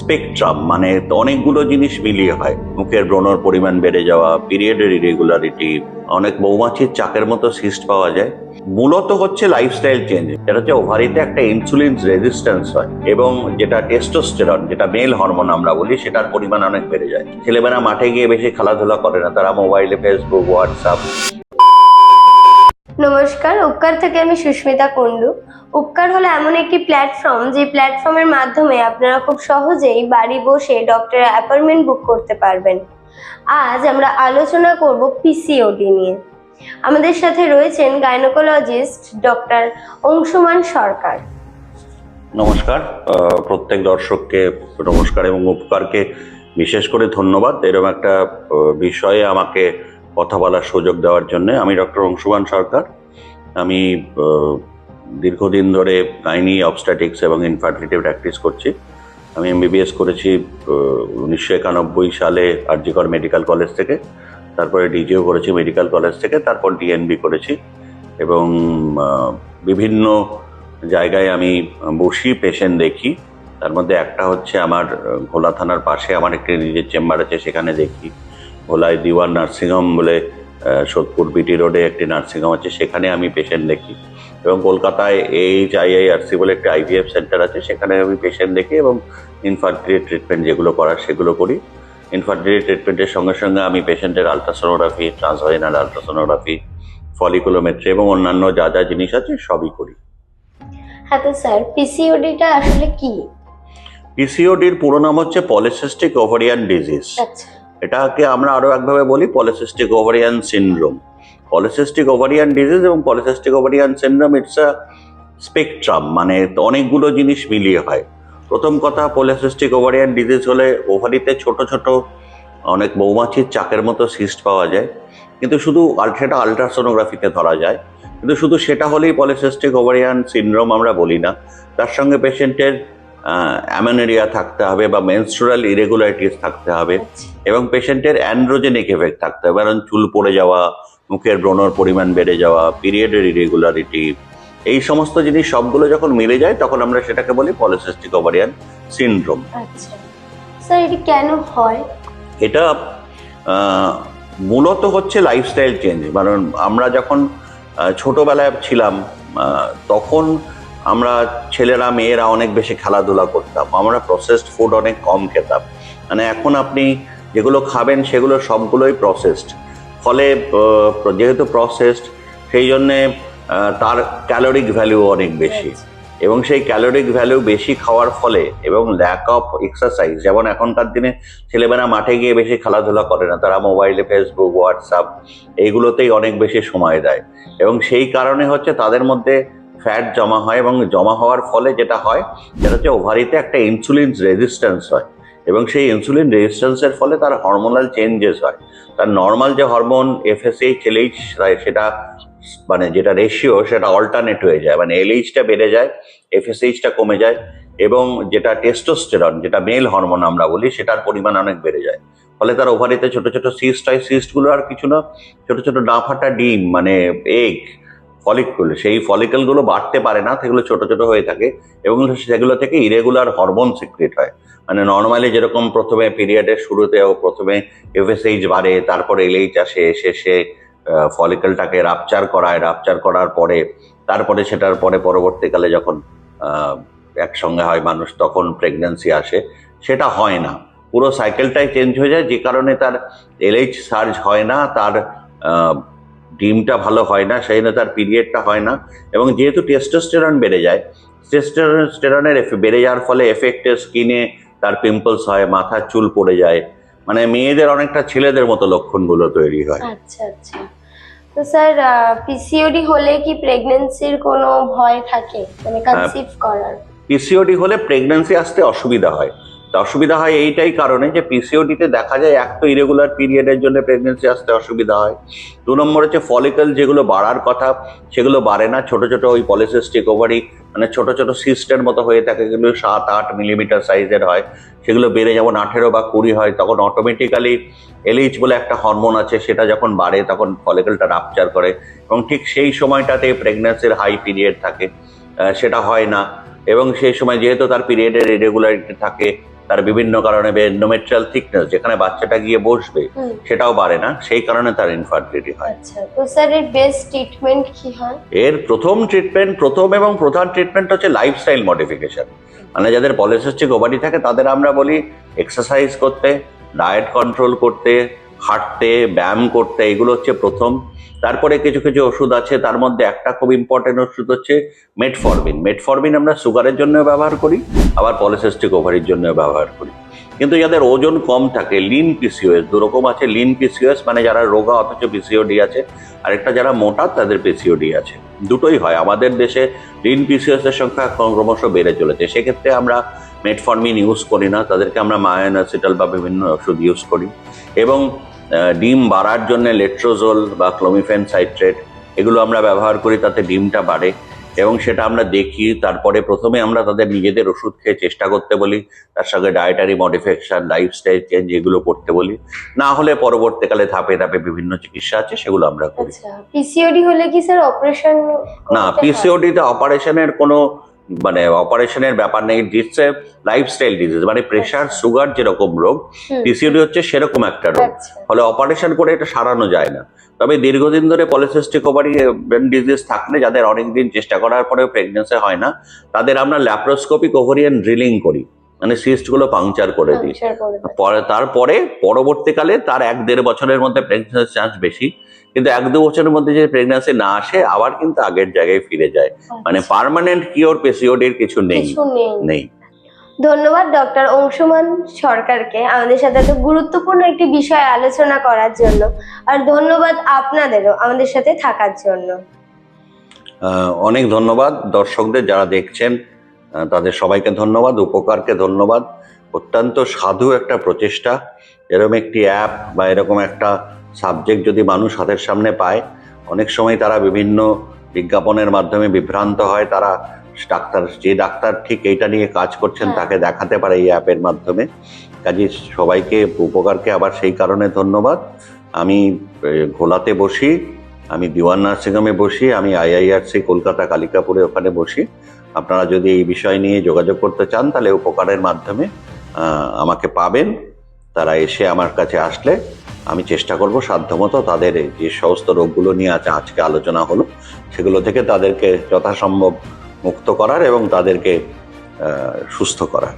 Spectrum মানে অনেকগুলো জিনিস মিলিয়ে হয়। মুখের ব্রণর পরিমাণ বেড়ে যাওয়া পিরিয়ডের ইরেগুলারিটি অনেক মৌমাছির চাকের মতো সিস্ট পাওয়া যায়। মূলত হচ্ছে লাইফস্টাইল চেঞ্জ যেটা হচ্ছে ওভারিতে একটা ইনসুলিন রেজিস্ট্যান্স হয় এবং যেটা টেস্টোস্টেরন যেটা মেল হরমোন আমরা বলি, সেটার পরিমাণ অনেক বেড়ে যায়। ছেলেমেয়েরা মাঠে গিয়ে বেশি খেলাধুলা করে না, তারা মোবাইলে ফেসবুক হোয়াটসঅ্যাপ নমস্কার, উপকার থেকে আমি সুস্মিতা কুণ্ডু। উপকার হলো এমন একটি প্ল্যাটফর্ম যে প্ল্যাটফর্মের মাধ্যমে আপনারা খুব সহজেই বাড়ি বসে ডক্টরের অ্যাপয়েন্টমেন্ট বুক করতে পারবেন। আজ আমরা আলোচনা করব পিসিওডি নিয়ে। আমাদের সাথে রয়েছেন গাইনোকোলজিস্ট ডক্টর অংশুমান সরকার। নমস্কার প্রত্যেক দর্শককে নমস্কার এবং উপকারকে বিশেষ করে ধন্যবাদ। এরকম একটা বিষয়ে আমাকে কথা বলার সুযোগ দেওয়ার জন্য আমি ডক্টর অংশুমান সরকার। আমি দীর্ঘদিন ধরে গাইনি অবস্ট্যাটিক্স এবং ইনফার্টিলিটি প্র্যাকটিস করছি। আমি এমবিবিএস করেছি উনিশশো একানব্বই সালে আরজিকর মেডিকেল কলেজ থেকে। তারপরে ডিজিও করেছি মেডিকেল কলেজ থেকে, তারপর ডিএনবি করেছি। এবং বিভিন্ন জায়গায় আমি বসি পেশেন্ট দেখি। তার মধ্যে একটা হচ্ছে আমার ঘোলা থানার পাশে আমার একটি নিজের চেম্বার আছে, সেখানে দেখি। ভোলায় দিওয়ান নার্সিংহোম বলে সোদপুর বিটি রোডে একটি নার্সিংহোম আছে সেখানে আমি পেশেন্ট দেখি। এবং কলকাতায় এইচ আইআইআরসি বলে একটি আইভিএফ সেন্টার আছে সেখানে আমি পেশেন্ট দেখি এবং ইনফার্টিলিটি ট্রিটমেন্ট যেগুলো করার সেগুলো করি। ইনফার্টিলিটি ট্রিটমেন্টের সঙ্গে সঙ্গে আমি পেশেন্টের আলট্রাসোনোগ্রাফি ট্রান্সভাইনাল আলট্রাসোনোগ্রাফি ফলিকুলোমেট্রি এবং অন্যান্য যা যা জিনিস আছে সবই করি। হ্যাঁ তো স্যার পিসিওডিটা আসলে কি? পিসিওডির পুরো নাম হচ্ছে পলিসিস্টিক ওভারিয়ান ডিজিজ আচ্ছা। এটাকে আমরা আরও একভাবে বলি polycystic ovarian syndrome polycystic ovarian disease এবং polycystic ovarian syndrome it's a spectrum মানে অনেকগুলো জিনিস মিলিয়ে হয়। প্রথম কথা পলিসিস্টিক ওভারিয়ান ডিজিজ হলে ওভারিতে ছোট ছোট অনেক মৌমাছির চাকের মতো সিস্ট পাওয়া যায়। কিন্তু শুধু সেটা আলট্রাসোনোগ্রাফিতে ধরা যায়। কিন্তু শুধু সেটা হলেই পলিসিস্টিক ওভারিয়ান সিনড্রোম আমরা বলি না। তার সঙ্গে পেশেন্টের অ্যামেনেরিয়া থাকতে হবে বা মেনস্ট্রুরাল ইরেগুলারিটিস থাকতে হবে আচ্ছা। এবং পেশেন্টের অ্যান্ড্রোজেনিক এফেক্ট থাকতে হবে। কারণ চুল পড়ে যাওয়া মুখের ব্রণর পরিমাণ বেড়ে যাওয়া পিরিয়ডের ইরেগুলারিটি এই সমস্ত জিনিস সবগুলো যখন মিলে যায় তখন আমরা সেটাকে বলি পলিসিস্টিক ওভারিয়ান সিনড্রোম স্যার এটি কেন হয়? এটা মূলত হচ্ছে লাইফস্টাইল চেঞ্জ কারণ আমরা যখন ছোটবেলায় ছিলাম তখন আমরা ছেলেরা মেয়েরা অনেক বেশি খেলাধুলা করতাম। আমরা প্রসেসড ফুড অনেক কম খেতাম। মানে এখন আপনি যেগুলো খাবেন সেগুলো সবগুলোই প্রসেসড ফলে যেহেতু প্রসেসড সেই জন্যে তার ক্যালোরিক ভ্যালু অনেক বেশি। এবং সেই ক্যালোরিক ভ্যালু বেশি খাওয়ার ফলে এবং ল্যাক অফ এক্সারসাইজ যেমন এখনকার দিনে ছেলেমেয়েরা মাঠে গিয়ে বেশি খেলাধুলা করে না তারা মোবাইলে ফেসবুক হোয়াটসঅ্যাপ এইগুলোতেই অনেক বেশি সময় দেয়। এবং সেই কারণে হচ্ছে তাদের মধ্যে ফ্যাট জমা হয় এবং জমা হওয়ার ফলে যেটা হয়, সেটা হচ্ছে ওভারিতে একটা ইনসুলিন রেজিস্ট্যান্স হয় এবং সেই ইনসুলিন রেজিস্ট্যান্সের ফলে তার হরমোনাল চেঞ্জেস হয়। তার নর্মাল যে হরমোন এফএসএইচ এলএইচ সেটা মানে যেটা রেশিও সেটা অল্টারনেট হয়ে যায়। মানে এলএইচটা বেড়ে যায় এফএসএইচটা কমে যায় এবং যেটা টেস্টোস্টেরন যেটা মেল হরমোন আমরা বলি, সেটার পরিমাণ অনেক বেড়ে যায়। ফলে তার ওভারিতে ছোট ছোট সিস্ট হয়। সিস্টগুলো আর কিছু না, ছোট ছোট ডাঁফাটা ডিম মানে এগ ফলিকুল সেই ফলিকলগুলো বাড়তে পারে না, সেগুলো ছোট ছোট হয়ে থাকে এবং সেগুলো থেকে ইরেগুলার হরমোন সিক্রেট হয়। মানে নর্মালি যেরকম প্রথমে পিরিয়ডের শুরুতেও প্রথমে এফএসএইচ বাড়ে, তারপরে এলএইচ আসে সে ফলিকলটাকে রাপচার করায় রাপচার করার পরে, তারপরে সেটার পরে পরবর্তীকালে যখন একসঙ্গে হয় মানুষ, তখন প্রেগন্যান্সি আসে। সেটা হয় না। পুরো সাইকেলটাই চেঞ্জ হয়ে যায়, যে কারণে তার এলএইচ সার্জ হয় না, তার ডিমটা ভালো হয় না সেই জন্য তার পিরিয়ডটা হয় না। এবং যেহেতু টেস্টোস্টেরন বেড়ে যায় টেস্টোস্টেরনের বেড়ে যাওয়ার ফলে এফেক্টে স্কিনে তার পিম্পলস হয় মাথার চুল পড়ে যায়। মানে মেয়েদের অনেকটা ছেলেদের মতো লক্ষণগুলো তৈরি হয়। আচ্ছা আচ্ছা। তো স্যার পিসিওডি হলে কি প্রেগন্যান্সির কোনো ভয় থাকে? মানে কনসিভ করার। পিসিওডি হলে প্রেগন্যান্সি আসতে অসুবিধা হয়। অসুবিধা হয় এইটাই কারণে যে পিসিওডিতে দেখা যায় এক তো ইরেগুলার পিরিয়ডের জন্য প্রেগন্যান্সি আসতে অসুবিধা হয়। দু নম্বর হচ্ছে ফলিকল যেগুলো বাড়ার কথা, সেগুলো বাড়ে না। ছোট ছোট ওই পলিসিস্টিক ওভারি মানে ছোট ছোট সিস্টের মতো হয়ে থাকে, যেগুলো সাত, আট মিলিমিটার সাইজের হয়, সেগুলো বেড়ে যেমন আঠেরো বা কুড়ি হয়, তখন অটোমেটিক্যালি এলএইচ বলে একটা হরমোন আছে, সেটা যখন বাড়ে তখন ফলিকলটা রাপচার করে। এবং ঠিক সেই সময়টাতে প্রেগন্যান্সির হাই পিরিয়ড থাকে। সেটা হয় না। এবং সেই সময় যেহেতু তার পিরিয়ডের ইরেগুলারিটি থাকে তার বিভিন্ন কারণে এন্ডোমেট্রিয়াল থিকনেস যেখানে বাচ্চাটা গিয়ে বসবে সেটাও বাড়ে না সেই কারণে তার ইনফার্টিলিটি হয়। আচ্ছা তো স্যার এর বেস্ট ট্রিটমেন্ট কি হয়? এর প্রথম ট্রিটমেন্ট প্রথম এবং প্রধান ট্রিটমেন্ট হচ্ছে লাইফস্টাইল মডিফিকেশন মানে যাদের পলিসিস্টিক ওভারি থাকে তাদের আমরা বলি এক্সারসাইজ করতে ডায়েট কন্ট্রোল করতে হাঁটতে, ব্যায়াম করতে, এগুলো হচ্ছে প্রথম। তারপরে কিছু কিছু ওষুধ আছে, তার মধ্যে একটা খুব ইম্পর্টেন্ট ওষুধ হচ্ছে মেটফরমিন মেটফরমিন আমরা সুগারের জন্য ব্যবহার করি, আবার পলিসিস্টিক ওভারির জন্য ব্যবহার করি। কিন্তু যাদের ওজন কম থাকে লিন পিসিওএস দুরকম আছে লিন পিসিওএস মানে যারা রোগা অথচ পিসিওডি আছে, আরেকটা যারা মোটা, তাদের পিসিওডি আছে। দুটোই হয়। আমাদের দেশে লিন পিসিওএস এর সংখ্যা ক্রমশ বেড়ে চলেছে। সেক্ষেত্রে আমরা মেটফরমিন ইউজ করি না, তাদেরকে আমরা মায়োনাসিটাল বা বিভিন্ন ওষুধ ইউজ করি। এবং ডিম বাড়ার জন্য লেট্রোজোল বা ক্লোমিফেন সাইট্রেট এগুলো আমরা ব্যবহার করি তাতে ডিমটা বাড়ে। এবং সেটা আমরা দেখি তারপরে প্রথমে আমরা তাদের নিজেদের ওষুধ খেয়ে চেষ্টা করতে বলি তার সঙ্গে ডায়েটারি মডিফিকেশন লাইফস্টাইল চেঞ্জ এগুলো করতে বলি। না হলে পরবর্তীকালে ধাপে ধাপে বিভিন্ন চিকিৎসা আছে সেগুলো আমরা করি। আচ্ছা পিসিওডি হলে কি স্যার অপারেশন না পিসিওডিতে অপারেশনের কোনো মানে অপারেশনের ব্যাপার নেই দিচ্ছে লাইফস্টাইল ডিজিজ মানে প্রেশার সুগার যেরকম রোগ পিসিওডি হচ্ছে সেরকম একটা রোগ। আচ্ছা। ফলে অপারেশন করে এটা সারানো যায় না। তবে দীর্ঘদিন ধরে পলিসিস্টিক ওভারি ডিজিজ থাকলে যাদের অনেকদিন চেষ্টা করার পরেও প্রেগনেন্সি হয় না তাদের আমরা ল্যাপ্রোস্কোপিক ওভারিয়ান ড্রিলিং করি। মানে সিস্টগুলো পাংচার করে দিই। পরে তারপরে পরবর্তীকালে তার এক দেড় বছরের মধ্যে প্রেগনেন্সির চান্স বেশি। কিন্তু এক দু বছরের মধ্যে যে প্রেগনেন্সি না আসে আবার কিন্তু আগের জায়গায় ফিরে যায়। মানে আচ্ছা, পার্মানেন্ট কিওর পেসিওডির কিছু নেই। নেই। নেই। ধন্যবাদ ডক্টর অংশুমান সরকারকে আমাদের সাথে এত গুরুত্বপূর্ণ একটি বিষয় আলোচনা করার জন্য। আর ধন্যবাদ আপনাদেরও আমাদের সাথে থাকার জন্য। অনেক ধন্যবাদ দর্শকদের যারা দেখছেন। তাদের সবাইকে ধন্যবাদ উপকারকে ধন্যবাদ। অত্যন্ত সাধু একটা প্রচেষ্টা। এরকম একটি অ্যাপ বা এরকম একটা সাবজেক্ট যদি মানুষ হাতের সামনে পায় অনেক সময় তারা বিভিন্ন বিজ্ঞাপনের মাধ্যমে বিভ্রান্ত হয়। তারা ডাক্তার যে ডাক্তার ঠিক এইটা নিয়ে কাজ করছেন হ্যাঁ। তাকে দেখাতে পারে এই অ্যাপের মাধ্যমে। কাজে সবাইকে উপকারকে আবার সেই কারণে ধন্যবাদ। আমি ঘোলাতে বসি আমি দিওয়ান নার্সিংহোমে বসি আমি আইআইআরসি কলকাতা কালিকাপুরে ওখানে বসি। আপনারা যদি এই বিষয় নিয়ে যোগাযোগ করতে চান, তাহলে উপকারের মাধ্যমে আমাকে পাবেন। তারা এসে আমার কাছে আসলে আমি চেষ্টা করব সাধ্যমতো তাদের যে সমস্ত রোগগুলো নিয়ে আছে আজকে আলোচনা হলো, সেগুলো থেকে তাদেরকে যথাসম্ভব মুক্ত করার এবং তাদেরকে সুস্থ করার।